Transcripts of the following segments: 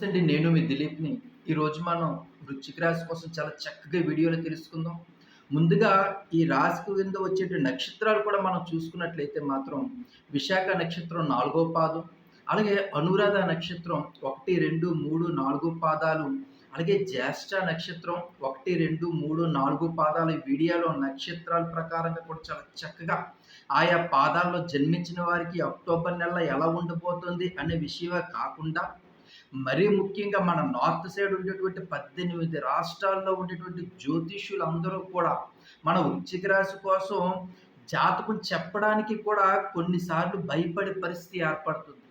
నమస్తే అండి. నేను మీ దిలీప్ని. ఈరోజు మనం వృచ్చిక రాశి కోసం చాలా చక్కగా వీడియోలో తెలుసుకుందాం. ముందుగా ఈ రాశి కింద వచ్చే నక్షత్రాలు కూడా మనం చూసుకున్నట్లయితే మాత్రం విశాఖ నక్షత్రం నాలుగో పాదం అలాగే అనురాధ నక్షత్రం ఒకటి రెండు మూడు నాలుగు పాదాలు అలాగే జ్యేష్ఠ నక్షత్రం ఒకటి రెండు మూడు నాలుగు పాదాలు. వీడియోలో నక్షత్రాల ప్రకారంగా కూడా చాలా చక్కగా ఆయా పాదాల్లో జన్మించిన వారికి అక్టోబర్ నెల ఎలా ఉండబోతుంది అనే విషయమే కాకుండా మరీ ముఖ్యంగా మన నార్త్ సైడ్ ఉండేటువంటి పద్దెనిమిది రాష్ట్రాల్లో ఉండేటువంటి జ్యోతిష్యులందరూ కూడా మన వృశ్చిక రాశి కోసం జాతకం చెప్పడానికి కూడా కొన్నిసార్లు భయపడే పరిస్థితి ఏర్పడుతుంది.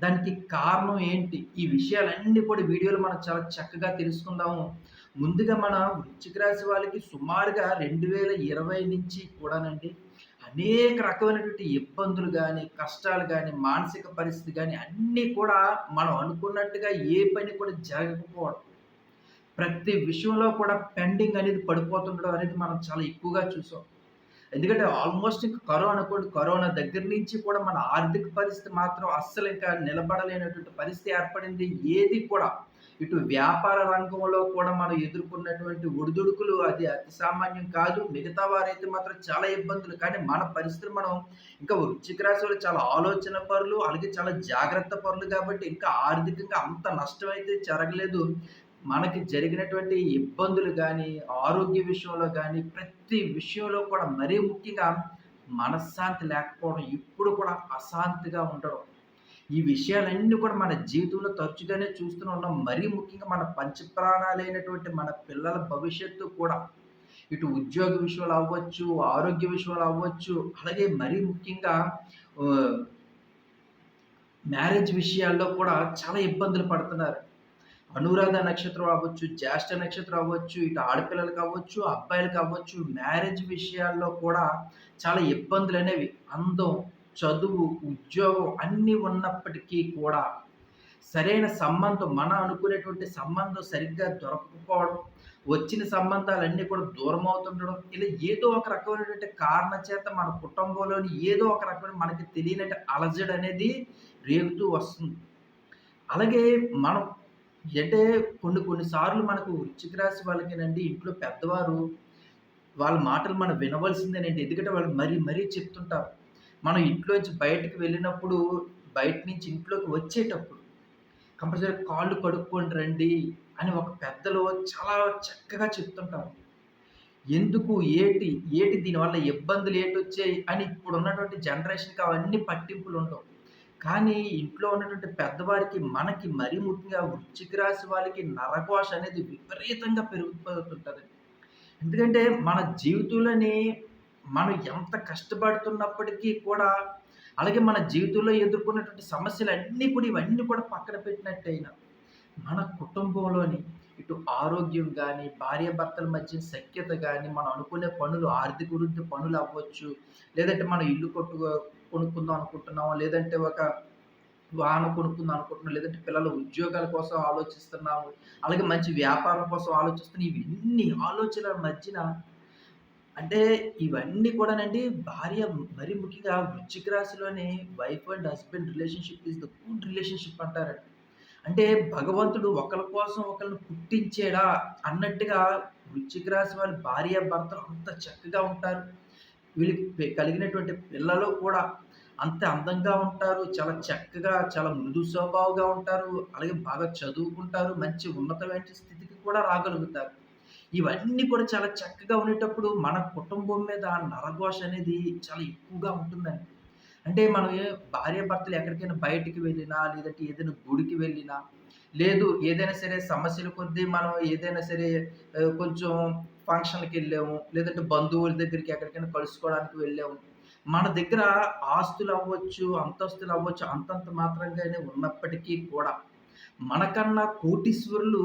దానికి కారణం ఏంటి? ఈ విషయాలన్నీ కూడా వీడియోలో మనం చాలా చక్కగా తెలుసుకుందాము. ముందుగా మన వృచ్చిక రాశి వాళ్ళకి సుమారుగా రెండు వేల ఇరవై నుంచి కూడానండి అనేక రకమైనటువంటి ఇబ్బందులు కానీ కష్టాలు కానీ మానసిక పరిస్థితి కానీ అన్నీ కూడా మనం అనుకున్నట్టుగా ఏ పని కూడా జరగకపోవడం. ప్రతి విషయంలో కూడా పెండింగ్ అనేది పడిపోతుండడం అనేది మనం చాలా ఎక్కువగా చూసాం. ఎందుకంటే ఆల్మోస్ట్ ఇంకా కరోనా అనుకోండి కరోనా దగ్గర నుంచి కూడా మన ఆర్థిక పరిస్థితి మాత్రం అస్సలు ఇంకా నిలబడలేనటువంటి పరిస్థితి ఏర్పడింది. ఏది కూడా ఇటు వ్యాపార రంగంలో కూడా మనం ఎదుర్కొన్నటువంటి ఒడిదుడుకులు అది అతి సామాన్యం కాదు. మిగతా వారైతే మాత్రం చాలా ఇబ్బందులు. కానీ మన పరిస్థితులు మనం ఇంకా వృశ్చిక రాశి చాలా ఆలోచన పరులు అలాగే చాలా జాగ్రత్త పరులు కాబట్టి ఇంకా ఆర్థికంగా అంత నష్టం అయితే జరగలేదు. మనకి జరిగినటువంటి ఇబ్బందులు కానీ ఆరోగ్య విషయంలో కానీ ప్రతి విషయంలో కూడా మరీ ముఖ్యంగా మనశ్శాంతి లేకపోవడం ఇప్పుడు కూడా అశాంతిగా ఉండడం. ఈ విషయాలన్నీ కూడా మన జీవితంలో తరచుగానే చూస్తూనే ఉన్నాం. మరీ ముఖ్యంగా మన పంచప్రాణాలైనటువంటి మన పిల్లల భవిష్యత్తు కూడా. ఇటు ఉద్యోగ విషయాలు అవ్వచ్చు ఆరోగ్య విషయాలు అవ్వచ్చు అలాగే మరీ ముఖ్యంగా మ్యారేజ్ విషయాల్లో కూడా చాలా ఇబ్బందులు పడుతున్నారు. అనురాధ నక్షత్రం అవ్వచ్చు జ్యేష్ఠ నక్షత్రం అవ్వచ్చు ఇటు ఆడపిల్లలు కావచ్చు అబ్బాయిలు అవ్వచ్చు మ్యారేజ్ విషయాల్లో కూడా చాలా ఇబ్బందులు అనేవి. అందం చదువు ఉద్యోగం అన్నీ ఉన్నప్పటికీ కూడా సరైన సంబంధం మన అనుకునేటువంటి సంబంధం సరిగ్గా దొరకకపోవడం వచ్చిన సంబంధాలన్నీ కూడా దూరం అవుతుండడం ఇలా ఏదో ఒక రకమైనటువంటి కారణ చేత మన కుటుంబంలోని ఏదో ఒక రకమైన మనకి తెలియనట్టు అలజడి అనేది రేగుతూ వస్తుంది. అలాగే మనం అంటే కొన్ని కొన్ని సార్లు మనకు వృశ్చిక రాశి వాళ్ళకేనండి ఇంట్లో పెద్దవారు వాళ్ళ మాటలు మనం వినవలసిందేనండి. ఎందుకంటే వాళ్ళు మరీ మరీ చెప్తుంటారు. మనం ఇంట్లోంచి బయటకు వెళ్ళినప్పుడు బయట నుంచి ఇంట్లోకి వచ్చేటప్పుడు కంపల్సరీ కాళ్ళు కడుక్కొని రండి అని ఒక పెద్దలు చాలా చక్కగా చెప్తుంటారు. ఎందుకు? ఏటి? ఏటి దీనివల్ల ఇబ్బందులు ఏటి వచ్చాయి అని ఇప్పుడు ఉన్నటువంటి జనరేషన్కి అవన్నీ పట్టింపులు ఉండవు కానీ ఇంట్లో ఉన్నటువంటి పెద్దవారికి మనకి మరీ ముఖ్యంగా వృశ్చిక రాశి వాళ్ళకి నరకోశ అనేది విపరీతంగా పెరుగుతుంటుంది. ఎందుకంటే మన జీవితంలోని మనం ఎంత కష్టపడుతున్నప్పటికీ కూడా అలాగే మన జీవితంలో ఎదుర్కొన్నటువంటి సమస్యలు అన్నీ కూడా ఇవన్నీ కూడా పక్కన పెట్టినట్టయినా మన కుటుంబంలోని ఇటు ఆరోగ్యం కానీ భార్యాభర్తల మధ్య సఖ్యత కానీ మనం అనుకునే పనులు ఆర్థిక వృద్ధి పనులు అవ్వచ్చు లేదంటే మనం ఇల్లు కొట్టు కొనుక్కుందాం అనుకుంటున్నాము? లేదంటే ఒక వాహనం కొనుక్కుందాం అనుకుంటున్నాం లేదంటే పిల్లల ఉద్యోగాల కోసం ఆలోచిస్తున్నాము. అలాగే మంచి వ్యాపారం కోసం ఆలోచిస్తున్నాం ఇవన్నీ ఆలోచనల మధ్యన అంటే ఇవన్నీ కూడానండి భార్య మరి ముఖ్యంగా వృచ్చిక రాశిలోని wife and husband relationship is the good relationship అంటారండి. అంటే భగవంతుడు ఒకరి కోసం ఒకరిని పుట్టించేడా అన్నట్టుగా వృచ్చిక రాశి వారి భార్య భర్తలు అంత చక్కగా ఉంటారు. వీళ్ళకి కలిగినటువంటి పిల్లలు కూడా అంత అందంగా ఉంటారు చాలా చక్కగా చాలా మృదు స్వభావంగా ఉంటారు అలాగే బాగా చదువుకుంటారు మంచి ఉన్నతమైన స్థితికి కూడా రాగలుగుతారు. ఇవన్నీ కూడా చాలా చక్కగా ఉండేటప్పుడు మన కుటుంబం మీద నరఘోష అనేది చాలా ఎక్కువగా ఉంటుందండి. అంటే మనం భార్య భర్తలు ఎక్కడికైనా బయటికి వెళ్ళినా లేదంటే ఏదైనా గుడికి వెళ్ళినా లేదు ఏదైనా సరే సమస్యల కొద్దీ మనం ఏదైనా సరే కొంచెం ఫంక్షన్కి వెళ్ళాము లేదంటే బంధువుల దగ్గరికి ఎక్కడికైనా కలుసుకోవడానికి వెళ్ళాము. మన దగ్గర ఆస్తులు అవ్వచ్చు అంతస్తులు అవ్వచ్చు అంతంత మాత్రంగానే ఉన్నప్పటికీ కూడా మనకన్నా కోటీశ్వరులు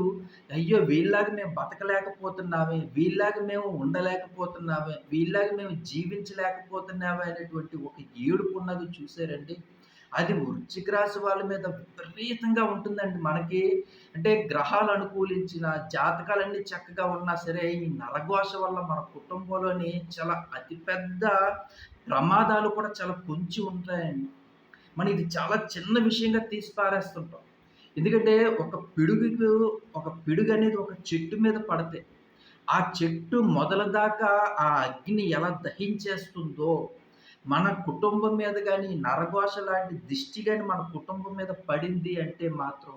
అయ్యో వీళ్ళలాగా మేము బతకలేకపోతున్నామే వీళ్ళలాగా మేము ఉండలేకపోతున్నామే వీళ్ళలాగా మేము జీవించలేకపోతున్నామే అనేటువంటి ఒక ఏడుపు ఉన్నది చూసారండి. అది వృశ్చిక రాశి వాళ్ళ మీద విపరీతంగా ఉంటుందండి మనకి. అంటే గ్రహాలు అనుకూలించిన జాతకాలన్నీ చక్కగా ఉన్నా సరే ఈ నరఘోష వల్ల మన కుటుంబంలోని చాలా అతిపెద్ద ప్రమాదాలు కూడా చాలా పొంచి ఉంటాయండి. మనం ఇది చాలా చిన్న విషయంగా తీసి పారేస్తుంటాం ఎందుకంటే ఒక పిడుగుకు ఒక పిడుగు అనేది ఒక చెట్టు మీద పడితే, ఆ చెట్టు మొదల దాకా ఆ అగ్ని ఎలా దహించేస్తుందో, మన కుటుంబం మీద కానీ నరఘోష లాంటి దిష్టి కానీ మన కుటుంబం మీద పడింది అంటే మాత్రం,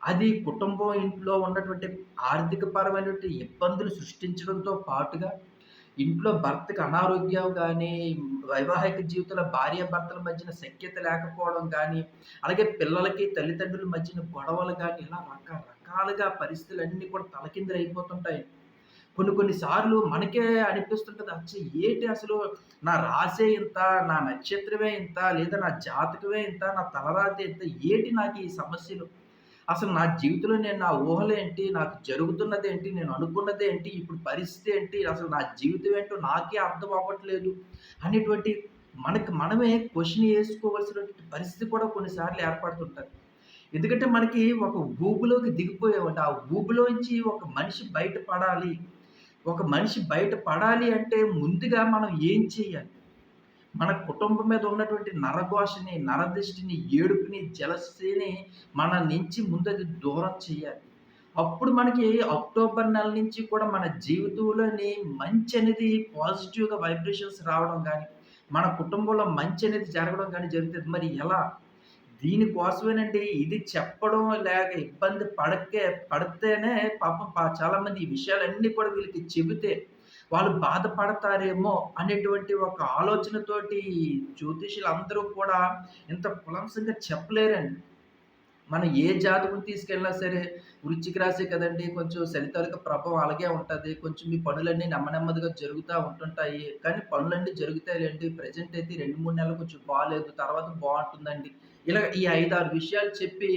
అది కుటుంబం ఇంట్లో ఉన్నటువంటి ఆర్థికపరమైనటువంటి ఇబ్బందులు సృష్టించడంతో పాటుగా, ఇంట్లో భర్తకి అనారోగ్యం కానీ వైవాహిక జీవితంలో భార్యాభర్తల మధ్యన సఖ్యత లేకపోవడం కానీ అలాగే పిల్లలకి తల్లిదండ్రుల మధ్యన గొడవలు కానీ ఇలా రకరకాలుగా పరిస్థితులు అన్నీ కూడా తలకిందులైపోతుంటాయి. అయిపోతుంటాయి కొన్ని సార్లు మనకే అనిపిస్తుంటుంది అచ్చ ఏంటి అసలు నా రాసే ఇంత, నా నక్షత్రమే ఇంత, లేదా నా జాతకమే ఇంత, నా తలరాతే ఇంత, ఏంటి నాకు ఈ సమస్యలు? అసలు నా జీవితంలో నేను నా ఊహలేంటి? నాకు జరుగుతున్నదేంటి? నేను అనుకున్నదేంటి? ఇప్పుడు పరిస్థితి ఏంటి? అసలు నా జీవితం ఏంటో నాకే అర్థం అవ్వట్లేదు. అనేటువంటి మనకి మనమే క్వశ్చన్ వేసుకోవాల్సినటువంటి పరిస్థితి కూడా కొన్నిసార్లు ఏర్పడుతుంటుంది ఎందుకంటే మనకి ఒక ఊబులోకి దిగిపోయామండి. ఆ ఊబులోంచి ఒక మనిషి బయటపడాలి ఒక మనిషి బయట పడాలి అంటే ముందుగా మనం ఏం చేయాలి? మన కుటుంబం మీద ఉన్నటువంటి నరఘోషని, నరదృష్టిని ఏడుపుని, జలసీని మన నుంచి ముందది దూరం చేయాలి. అప్పుడు మనకి అక్టోబర్ నెల నుంచి కూడా మన జీవితంలోని మంచి అనేది పాజిటివ్‌గా వైబ్రేషన్స్ రావడం కానీ మన కుటుంబంలో మంచి అనేది జరగడం కానీ జరుగుతుంది మరి ఎలా? దీని కోసమేనండి ఇది చెప్పడం లేక ఇబ్బంది పడకే పడితేనే పాపం చాలామంది ఈ విషయాలన్నీ కూడా వీళ్ళకి చెబితే వాళ్ళు బాధపడతారేమో అనేటువంటి ఒక ఆలోచనతోటి జ్యోతిషులందరూ కూడా ఇంత కులంసంగా చెప్పలేరండి. మనం ఏ జాతకం తీసుకెళ్ళినా సరే వృశ్చిక రాశి కదండీ! కొంచెం శని ప్రభావం అలాగే ఉంటుంది కొంచెం మీ పనులన్నీ నెమ్మ నెమ్మదిగా జరుగుతూ ఉంటుంటాయి. కానీ పనులన్నీ జరుగుతాయిలెండి. ప్రెజెంట్ అయితే 2, 3 నెలలు కొంచెం బాగాలేదు తర్వాత బాగుంటుందండి ఇలా ఈ 5, 6 విషయాలు చెప్పి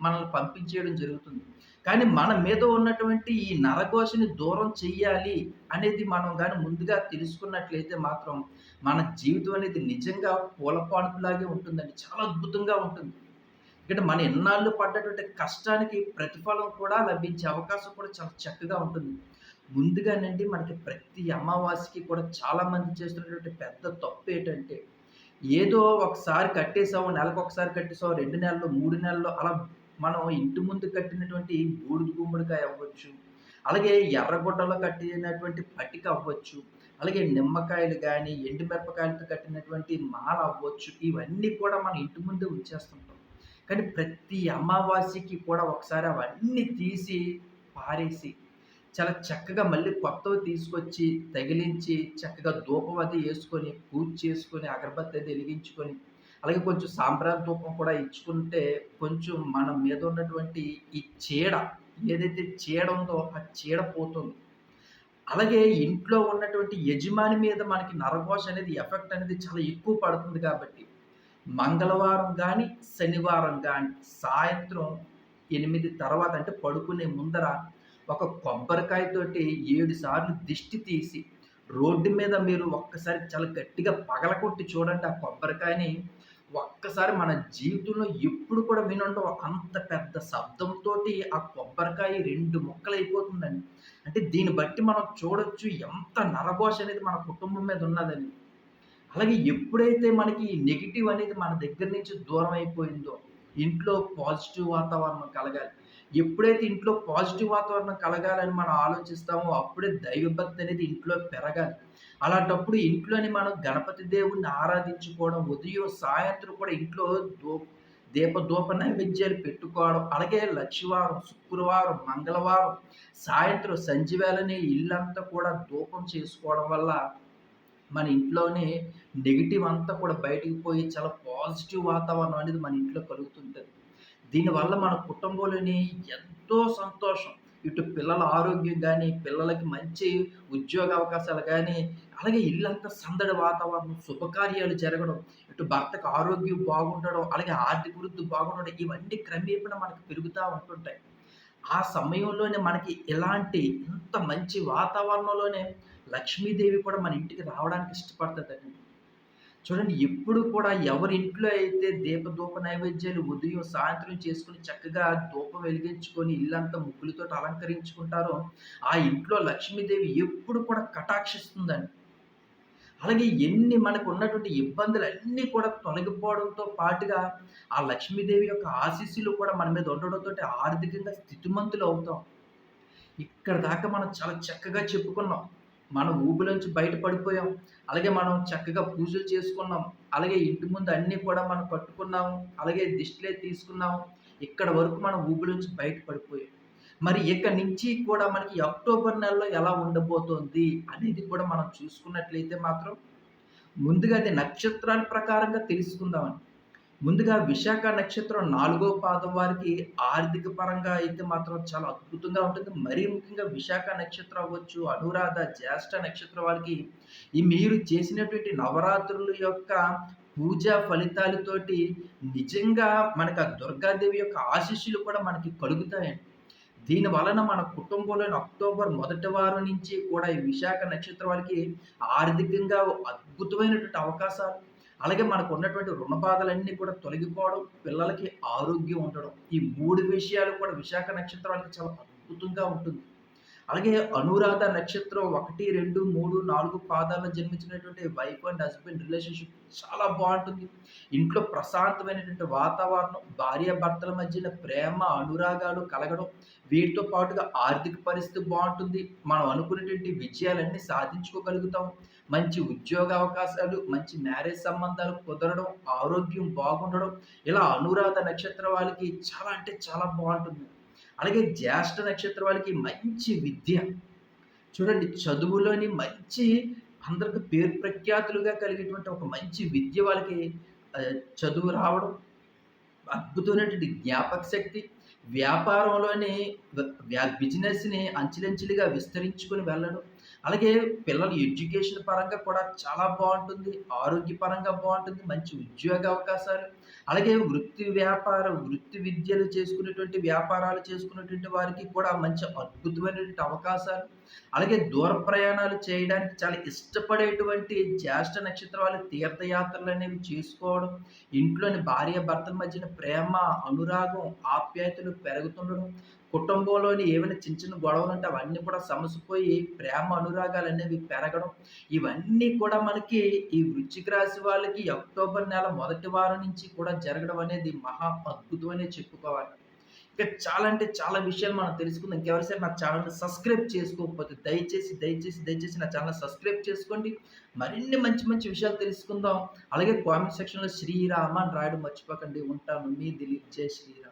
మనల్ని పంపించేయడం జరుగుతుంది. కానీ మన మీద ఉన్నటువంటి ఈ నరఘోషని దూరం చెయ్యాలి అనేది మనం కానీ ముందుగా తెలుసుకున్నట్లయితే మాత్రం మన జీవితం అనేది నిజంగా పూలపాన్పులాగే ఉంటుందండి. చాలా అద్భుతంగా ఉంటుంది. ఎందుకంటే మన ఇన్నాళ్ళు పడ్డటువంటి కష్టానికి ప్రతిఫలం కూడా లభించే అవకాశం కూడా చాలా చక్కగా ఉంటుంది. ముందుగానండి మనకి ప్రతి అమావాస్యకి కూడా చాలామంది చేస్తున్నటువంటి పెద్ద తప్పు ఏంటంటే ఏదో ఒకసారి కట్టేసాము, నెలకొకసారి కట్టేసాము రెండు నెలలు, మూడు నెలలు అలా మనం ఇంటి ముందు కట్టినటువంటి బూడిద గుమ్మడికాయ అవ్వచ్చు, అలాగే ఎర్రగుడ్డలో కట్టినటువంటి పట్టిక అవ్వచ్చు, అలాగే నిమ్మకాయలు కానీ ఎండుమిరపకాయలతో కట్టినటువంటి మాల అవ్వచ్చు, ఇవన్నీ కూడా మనం ఇంటి ముందే ఉంచేస్తుంటాం. కానీ ప్రతి అమావాస్యకి కూడా ఒకసారి అవన్నీ తీసి పారేసి, చాలా చక్కగా మళ్ళీ కొత్తవి తీసుకొచ్చి, తగిలించి, చక్కగా ధూపం అది వేసుకొని పూజ చేసుకొని, అగరబత్తి అది వెలిగించుకొని అలాగే కొంచెం సాంబ్రాణి ధూపం కూడా ఇచ్చుకుంటే, కొంచెం మన మీద ఉన్నటువంటి ఈ చీడ, ఏదైతే చీడ ఉందో ఆ చీడ పోతుంది. అలాగే ఇంట్లో ఉన్నటువంటి యజమాని మీద మనకి నరఘోష అనేది ఎఫెక్ట్ అనేది చాలా ఎక్కువ పడుతుంది కాబట్టి మంగళవారం కానీ శనివారం కానీ సాయంత్రం ఎనిమిది తర్వాత అంటే పడుకునే ముందర ఒక కొబ్బరికాయతోటి ఏడు సార్లు దిష్టి తీసి, రోడ్డు మీద మీరు ఒక్కసారి చాలా గట్టిగా పగలగొట్టి చూడండి ఆ కొబ్బరికాయని. ఒక్కసారి మన జీవితంలో ఎప్పుడు కూడా వినుండవు. అంత పెద్ద శబ్దంతో ఆ కొబ్బరికాయ రెండు మొక్కలు అయిపోతుందండి అంటే దీన్ని బట్టి మనం చూడొచ్చు ఎంత నరఘోష అనేది మన కుటుంబం మీద ఉన్నదని. అలాగే ఎప్పుడైతే మనకి నెగిటివ్ అనేది మన దగ్గర నుంచి దూరం అయిపోయిందో, ఇంట్లో పాజిటివ్ వాతావరణం కలగాలి. ఎప్పుడైతే ఇంట్లో పాజిటివ్ వాతావరణం కలగాలని మనం ఆలోచిస్తామో, అప్పుడే దైవభక్తి అనేది ఇంట్లో పెరగాలి. అలాంటప్పుడు ఇంట్లోని మనం గణపతి దేవుణ్ణి ఆరాధించుకోవడం, ఉదయం, సాయంత్రం కూడా ఇంట్లో దో దీప ధూప నైవేద్యాలు పెట్టుకోవడం, అలాగే లక్షవారం, శుక్రవారం, మంగళవారం, సాయంత్రం సంధ్య ఇల్లంతా కూడా ధూపం చేసుకోవడం వల్ల మన ఇంట్లోనే నెగిటివ్ అంతా కూడా బయటికి పోయి చాలా పాజిటివ్ వాతావరణం అనేది మన ఇంట్లో కలుగుతుంటుంది దీనివల్ల మన కుటుంబంలోని ఎంతో సంతోషం. ఇటు పిల్లల ఆరోగ్యం కానీ పిల్లలకి మంచి ఉద్యోగ అవకాశాలు కానీ అలాగే ఇల్లంతా సందడి వాతావరణం, శుభకార్యాలు జరగడం, ఇటు భర్తకు ఆరోగ్యం బాగుండడం, అలాగే ఆర్థిక వృద్ధి బాగుండడం ఇవన్నీ క్రమేపణ మనకు పెరుగుతూ ఉంటుంటాయి. ఆ సమయంలోనే మనకి ఇలాంటి ఇంత మంచి వాతావరణంలోనే లక్ష్మీదేవి కూడా మన ఇంటికి రావడానికి ఇష్టపడతదండి. చూడండి ఎప్పుడు కూడా ఎవరి ఇంట్లో అయితే దీపధూప నైవేద్యాలు ఉదయం, సాయంత్రం చేసుకుని చక్కగా ధూపం వెలిగించుకొని ఇల్లంతా ముగ్గులతోటి అలంకరించుకుంటారో, ఆ ఇంట్లో లక్ష్మీదేవి ఎప్పుడు కూడా కటాక్షిస్తుందండి. అలాగే ఎన్ని మనకు ఉన్నటువంటి ఇబ్బందులన్నీ కూడా తొలగిపోవడంతో పాటుగా, ఆ లక్ష్మీదేవి యొక్క ఆశీస్సులు కూడా మన మీద ఉండడంతో ఆర్థికంగా స్థితిమంతులు అవుతాం. ఇక్కడ దాకా మనం చాలా చక్కగా చెప్పుకున్నాం. మనం ఊబిలోంచి బయట పడిపోయాం. అలాగే మనం చక్కగా పూజలు చేసుకున్నాం. అలాగే ఇంటి ముందు అన్నీ కూడా మనం కట్టుకున్నాము. అలాగే దిష్టిలే తీసుకున్నాము. ఇక్కడ వరకు మనం ఊబిలోంచి బయట పడిపోయాం. మరి ఇక నుంచి కూడా మనకి అక్టోబర్ నెలలో ఎలా ఉండబోతోంది అనేది కూడా మనం చూసుకున్నట్లయితే మాత్రం ముందుగా అది నక్షత్రాల ప్రకారంగా తెలుసుకుందామని ముందుగా విశాఖ నక్షత్రం నాలుగో పాదం వారికి ఆర్థిక పరంగా అయితే మాత్రం చాలా అద్భుతంగా ఉంటుంది. మరీ ముఖ్యంగా విశాఖ నక్షత్రం అవ్వచ్చు, అనురాధ, జ్యేష్ఠ నక్షత్రం వారికి ఈ మీరు చేసినటువంటి నవరాత్రుల యొక్క పూజా ఫలితాలతోటి నిజంగా మనకు ఆ దుర్గాదేవి యొక్క ఆశీస్సులు కూడా మనకి కలుగుతాయండి. దీని వలన మన కుటుంబంలోని అక్టోబర్ మొదటి వారం నుంచి కూడా ఈ విశాఖ నక్షత్రం వాళ్ళకి ఆర్థికంగా అద్భుతమైనటువంటి అవకాశాలు, అలాగే మనకున్నటువంటి రుణ బాధలన్నీ కూడా తొలగిపోవడం, పిల్లలకి ఆరోగ్యం ఉండడం. ఈ మూడు విషయాలు కూడా విశాఖ నక్షత్రానికి చాలా అద్భుతంగా ఉంటుంది. అలాగే అనురాధ నక్షత్రం 1, 2, 3, 4 పాదాల్లో జన్మించినటువంటి వైఫ్ అండ్ హస్బెండ్ రిలేషన్‌షిప్ చాలా బాగుంటుంది. ఇంట్లో ప్రశాంతమైనటువంటి వాతావరణం, భార్యాభర్తల మధ్యన ప్రేమ, అనురాగాలు కలగడం, వీటితో పాటుగా ఆర్థిక పరిస్థితి బాగుంటుంది. మనం అనుకున్నటువంటి విజయాలన్నీ సాధించుకోగలుగుతాం. మంచి ఉద్యోగ అవకాశాలు, మంచి మ్యారేజ్ సంబంధాలు కుదరడం, ఆరోగ్యం బాగుండడం, ఇలా అనురాధ నక్షత్రం వాళ్ళకి చాలా అంటే చాలా బాగుంటుంది. అలాగే జ్యేష్ఠ నక్షత్రం వాళ్ళకి మంచి విద్య. చూడండి చదువులోని మంచి అందరికి పేరు ప్రఖ్యాతులుగా కలిగేటువంటి ఒక మంచి విద్య వాళ్ళకి చదువు రావడం, అద్భుతమైనటువంటి జ్ఞాపక శక్తి, వ్యాపారంలోని వ్యా బిజినెస్‌ని అంచెలంచెలుగా విస్తరించుకొని వెళ్ళడం, అలాగే పిల్లల ఎడ్యుకేషన్ పరంగా కూడా చాలా బాగుంటుంది. ఆరోగ్యపరంగా బాగుంటుంది. మంచి ఉద్యోగ అవకాశాలు, అలాగే వృత్తి వ్యాపారం, వృత్తి విద్యలు చేసుకునేటువంటి వ్యాపారాలు చేసుకునేటువంటి వారికి కూడా మంచి అద్భుతమైనటువంటి అవకాశాలు, అలాగే దూర ప్రయాణాలు చేయడానికి చాలా ఇష్టపడేటువంటి జ్యేష్ఠ నక్షత్రాలు తీర్థయాత్రలు అనేవి చేసుకోవడం, ఇంట్లోని భార్యాభర్తల మధ్యన ప్రేమ, అనురాగం, ఆప్యాయతలు పెరుగుతుండడం, కుటుంబంలోని ఏవైనా చిన్న చిన్న గొడవలు ఉంటే అవన్నీ కూడా సమసిపోయి ప్రేమ, అనురాగాలనేవి పెరగడం, ఇవన్నీ కూడా మనకి ఈ వృశ్చిక రాశి వాళ్ళకి అక్టోబర్ నెల మొదటి వారం నుంచి కూడా జరగడం అనేది మహా అద్భుతం అనే చెప్పుకోవాలి. ఇంకా చాలా అంటే చాలా విషయాలు మనం తెలుసుకుందాం. ఇంకెవరైనా నా ఛానల్ని సబ్స్క్రైబ్ చేసుకోకపోతే దయచేసి, దయచేసి, దయచేసి నా ఛానల్ సబ్స్క్రైబ్ చేసుకోండి. మరిన్ని మంచి మంచి విషయాలు తెలుసుకుందాం. అలాగే కామెంట్ సెక్షన్‌లో శ్రీరామ అని రాయడం మర్చిపోకండి. ఉంటాను. మీ దిలీప్. జై శ్రీరామ్.